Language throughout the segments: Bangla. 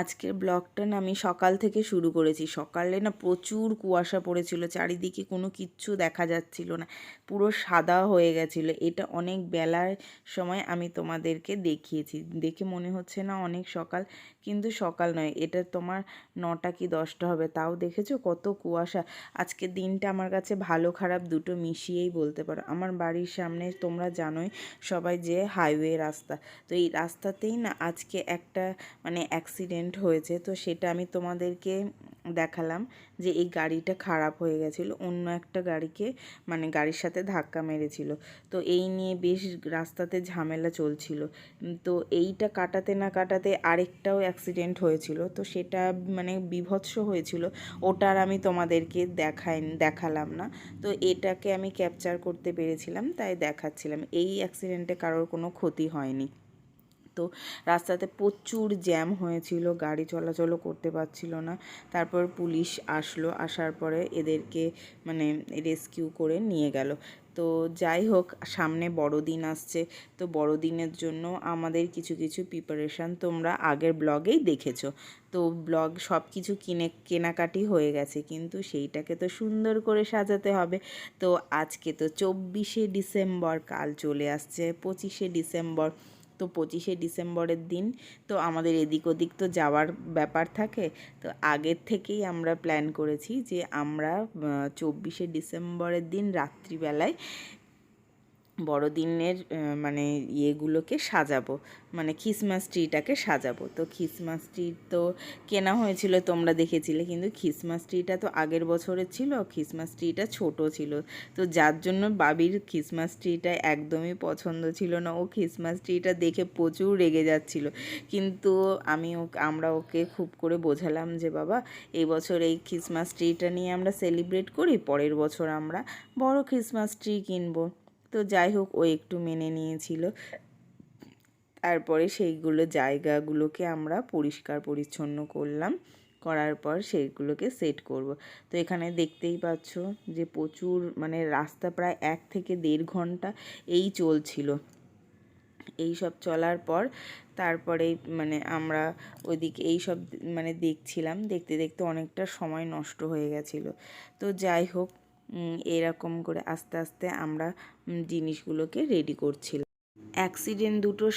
আজকের ব্লগটা না আমি সকাল থেকে শুরু করেছি। সকালে না প্রচুর কুয়াশা পড়েছিল, চারিদিকে কোনো কিচ্ছু দেখা যাচ্ছিল না, পুরো সাদা হয়ে গেছিল। এটা অনেক বেলার সময় আমি তোমাদেরকে দেখিয়েছি। দেখে মনে হচ্ছে না অনেক সকাল, কিন্তু সকাল নয়, এটা তোমার নটা কি দশটা হবে, তাও দেখেছ কত কুয়াশা। আজকের দিনটা আমার কাছে ভালো খারাপ দুটো মিশিয়েই বলতে পারো। আমার বাড়ির সামনে তোমরা জানোই সবাই যে হাইওয়ে রাস্তা, তো এই রাস্তাতেই না আজকে একটা মানে অ্যাক্সিডেন্ট হয়েছে, তো সেটা আমি তোমাদেরকে দেখালাম যে এই গাড়িটা খারাপ হয়ে গেছিল, অন্য একটা গাড়িকে মানে গাড়ির সাথে ধাক্কা মেরেছিল। তো এই নিয়ে বেশ রাস্তাতে ঝামেলা চলছিল। তো এইটা কাটাতে না কাটাতে আরেকটাও অ্যাক্সিডেন্ট হয়েছিল, তো সেটা মানে বিভৎস হয়েছিল ওটার আমি তোমাদেরকে দেখাই, দেখালাম না। তো এটাকে আমি ক্যাপচার করতে পেরেছিলাম, তাই দেখাচ্ছিলাম। এই অ্যাক্সিডেন্টে কারোর কোনো ক্ষতি হয়নি। তো রাস্তাতে প্রচুর জ্যাম হয়েছিল, গাড়ি চলাচলও করতে পারছিল না। তারপর পুলিশ আসলো, আসার পরে এদেরকে মানে রেস্কিউ করে নিয়ে গেল। তো যাই হোক, সামনে বড়দিন আসছে, তো বড়দিনের জন্য আমাদের কিছু কিছু প্রিপারেশান তোমরা আগের ব্লগেই দেখেছ। তো ব্লগ সব কিছু কিনে, কেনাকাটি হয়ে গেছে, কিন্তু সেইটাকে তো সুন্দর করে সাজাতে হবে। তো আজকে তো চব্বিশে ডিসেম্বর, কাল চলে আসছে পঁচিশে ডিসেম্বর। তো পঁচিশে ডিসেম্বরের দিন তো আমাদের এদিক ওদিক তো যাওয়ার ব্যাপার থাকে। তো আগের থেকেই আমরা প্ল্যান করেছি যে আমরা চব্বিশে ডিসেম্বরের দিন রাত্রিবেলায় বড়দিনের মানে ইয়েগুলোকে সাজাবো। মানে খ্রিসমাস ট্রিটাকে সাজাবো। তো খ্রিসমাস ট্রি তো কেনা হয়েছিল, তোমরা দেখেছিলে, কিন্তু খ্রিসমাস ট্রিটা তো আগের বছরের ছিল, খ্রিসমাস ট্রিটা ছোট ছিল। তো যার জন্য বাবির খ্রিসমাস ট্রিটা একদমই পছন্দ ছিল না। ও খ্রিসমাস ট্রিটা দেখে প্রচুর রেগে যাচ্ছিল। কিন্তু আমি আমরা ওকে খুব করে বোঝালাম যে, বাবা, এই বছর এই খ্রিসমাস ট্রিটা নিয়ে আমরা সেলিব্রেট করি, পরের বছর আমরা বড় খ্রিসমাস ট্রি কিনবো। তো যাই হোক, ও একটু মেনে নিয়েছিল। তারপরে সেইগুলো জায়গাগুলোকে আমরা পরিষ্কার পরিচ্ছন্ন করলাম। করার পর সেইগুলোকে সেট করব। তো এখানে দেখতেই পাচ্ছ যে প্রচুর মানে রাস্তা প্রায় এক থেকে দেড় ঘণ্টা এই চলছিল। এই সব চলার পর তারপরে মানে আমরা ওইদিকে এই সব মানে দেখছিলাম। দেখতে দেখতে অনেকটা সময় নষ্ট হয়ে গেছিল। তো যাই হোক এরকম করে আস্তে আস্তে আমরা জিনিসগুলোকে রেডি করছিলাম। অ্যাক্সিডেন্ট দুটোর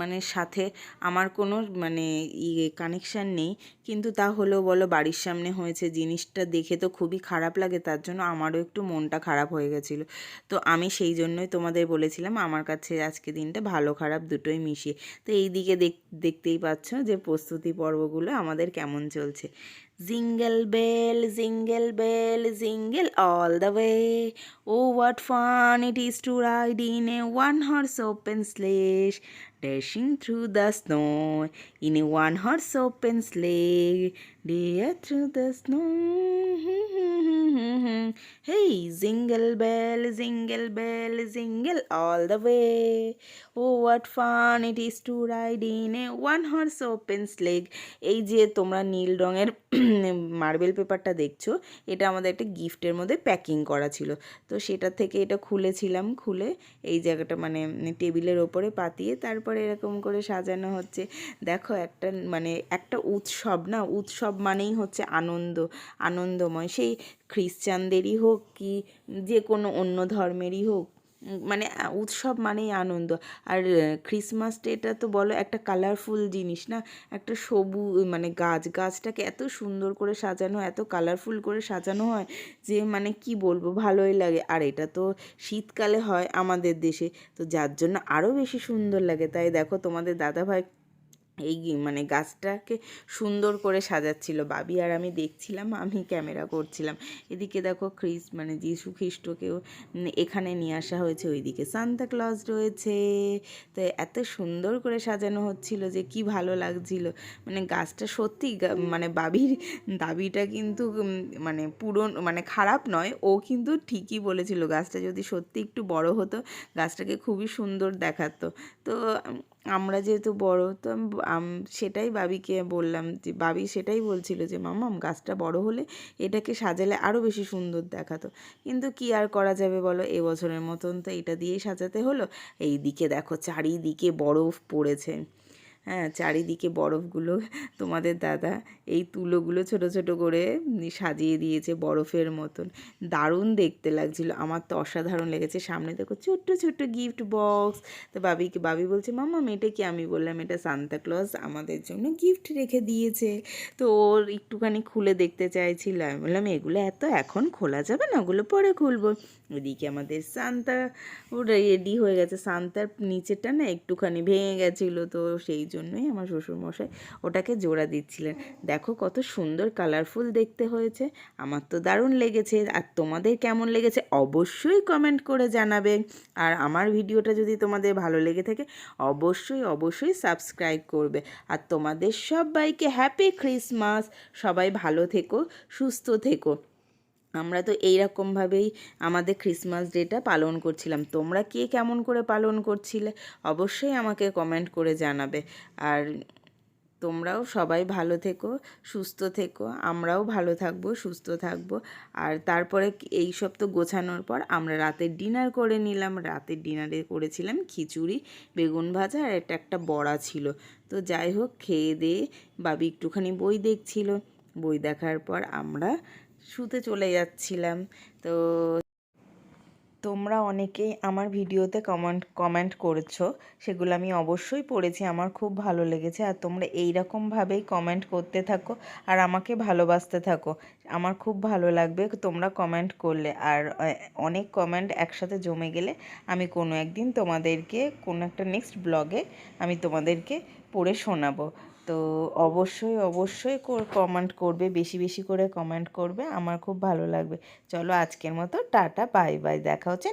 মানে সাথে আমার কোনো মানে ইয়ে কানেকশান নেই। কিন্তু তা হলেও বলো বাড়ির সামনে হয়েছে জিনিসটা দেখে তো খুবই খারাপ লাগে, তার জন্য আমারও একটু মনটা খারাপ হয়ে গেছিল। তো আমি সেই জন্যই তোমাদের বলেছিলাম আমার কাছে আজকে দিনটা ভালো খারাপ দুটোই মিশিয়ে। তো এই দিকে দেখতেই পাচ্ছ যে প্রস্তুতি পর্বগুলো আমাদের কেমন চলছে। Jingle bell jingle bell, jingle all the way oh what fun it is to ride in a one horse open sleigh dashing through the snow in a one horse open sleigh, dear through the snow. hey, jingle bell, jingle bell, jingle all the way. Oh, what fun it is to ride in a one horse open sleigh. এই যে তোমরা নীল রঙের মার্বেল পেপারটা দেখছ এটা আমাদের একটা গিফটের মধ্যে প্যাকিং করা ছিল তো সেটা থেকে এটা খুলেছিলাম খুলে এই জায়গাটা মানে টেবিলের ওপরে পাতিয়ে তারপরে এরকম করে সাজানো হচ্ছে দেখো একটা মানে একটা উৎসব না উৎসব মানেই হচ্ছে আনন্দ আনন্দময় সেই খ্রিশ্চানদেরই হোক কি যে কোনো অন্য ধর্মেরই হোক মানে উৎসব মানেই আনন্দ। আর ক্রিসমাস ডেটা তো বলো একটা কালারফুল জিনিস না? একটা সবু মানে গাছ, গাছটাকে এত সুন্দর করে সাজানো, এত কালারফুল করে সাজানো হয় যে মানে কি বলব, ভালোই লাগে। আর এটা তো শীতকালে হয় আমাদের দেশে, তো যার জন্য আরও বেশি সুন্দর লাগে। তাই দেখো তোমাদের দাদাভাই এই মানে গাছটাকে সুন্দর করে সাজাচ্ছিল বাবি। আর আমি দেখছিলাম, আমি ক্যামেরা করছিলাম। এদিকে দেখো খ্রিস মানে যিশু খ্রিস্টকেও এখানে নিয়ে আসা হয়েছে, ওইদিকে সান্তা ক্লজ রয়েছে। তো এত সুন্দর করে সাজানো হচ্ছিল যে কি ভালো লাগছিল। মানে গাছটা সত্যি মানে বাবির দাবিটা কিন্তু মানে পুরন মানে খারাপ নয়, ও কিন্তু ঠিকই বলেছিল গাছটা যদি সত্যি একটু বড় হতো, গাছটাকে খুবই সুন্দর দেখাতো। তো আমরা যেহেতু বড়, তো সেটাই বাবিকে বললাম যে, বাবি সেটাই বলছিল যে, মামাম, গাছটা বড় হলে এটাকে সাজালে আরও বেশি সুন্দর দেখাতো। কিন্তু কি আর করা যাবে বলো? এবছরের মতন তো এটা দিয়েই সাজাতে হলো। এই দিকে দেখো, চারিদিকে বরফ পড়েছে। হ্যাঁ চারিদিকে বরফগুলো তোমাদের দাদা এই তুলোগুলো ছোট ছোট করে সাজিয়ে দিয়েছে বরফের মতন। দারুণ দেখতে লাগছিল। আমার তো অসাধারণ লেগেছে। সামনে দেখো ছোট্ট ছোট্ট গিফট বক্স তো বাবিকে বাবি বলছে মামা এটা কি? আমি বললাম, এটা সান্তা ক্লজ আমাদের জন্য গিফট রেখে দিয়েছে। তো ওর একটুখানি খুলে দেখতে চাইছিল আমি বললাম, এগুলো এত এখন খোলা যাবে না? ওগুলো পরে খুলবো। ওদিকে আমাদের সান্তা ও রেডি হয়ে গেছে। সান্তার নিচেরটা না একটুখানি ভেঙে গেছিল। তো সেই জন্যই আমার শ্বশুরমশাই ওটাকে জোড়া দিচ্ছিলেন। দেখো কত সুন্দর কালারফুল দেখতে হয়েছে। আমার তো দারুণ লেগেছে। আর তোমাদের কেমন লেগেছে অবশ্যই কমেন্ট করে জানাবে। আর আমার ভিডিওটা যদি তোমাদের ভালো লেগে থাকে, অবশ্যই অবশ্যই সাবস্ক্রাইব করবে। আর তোমাদের সবাইকে হ্যাপি ক্রিসমাস সবাই ভালো থেকো, সুস্থ থেকো। আমরা তো এইরকমভাবেই আমাদের ক্রিসমাস ডেটা পালন করছিলাম। তোমরা কে কেমন করে পালন করছিলে? অবশ্যই আমাকে কমেন্ট করে জানাবে। আর তোমরাও সবাই ভালো থেকো, সুস্থ থেকো, আমরাও ভালো থাকব, সুস্থ থাকব। আর তারপরে এই সব তো গোছানোর পর আমরা রাতের ডিনার করে নিলাম। রাতের ডিনারে করেছিলাম খিচুড়ি, বেগুন ভাজা আর এটা একটা বড়া ছিল। তো যাই হোক, খেয়ে দিয়ে বাবি একটুখানি বই দেখছিল। বই দেখার পর আমরা শুতে চলে যাচ্ছিলাম। তো তোমরা অনেকেই আমার ভিডিওতে কমেন্ট কমেন্ট করেছ। সেগুলো আমি অবশ্যই পড়েছি, আমার খুব ভালো লেগেছে। আর তোমরা এই রকমভাবেই কমেন্ট করতে থাকো আর আমাকে ভালোবাসতে থাকো। আমার খুব ভালো লাগবে তোমরা কমেন্ট করলে। আর অনেক কমেন্ট একসাথে জমে গেলে আমি কোনো একদিন তোমাদেরকে, কোনো একটা নেক্সট ব্লগে আমি তোমাদেরকে পড়ে শোনাবো। তো অবশ্যই অবশ্যই কমেন্ট করবে, বেশি বেশি করে কমেন্ট করবে, আমার খুব ভালো লাগবে। চলো আজকের মতো, টাটা বাই বাই দেখা হচ্ছে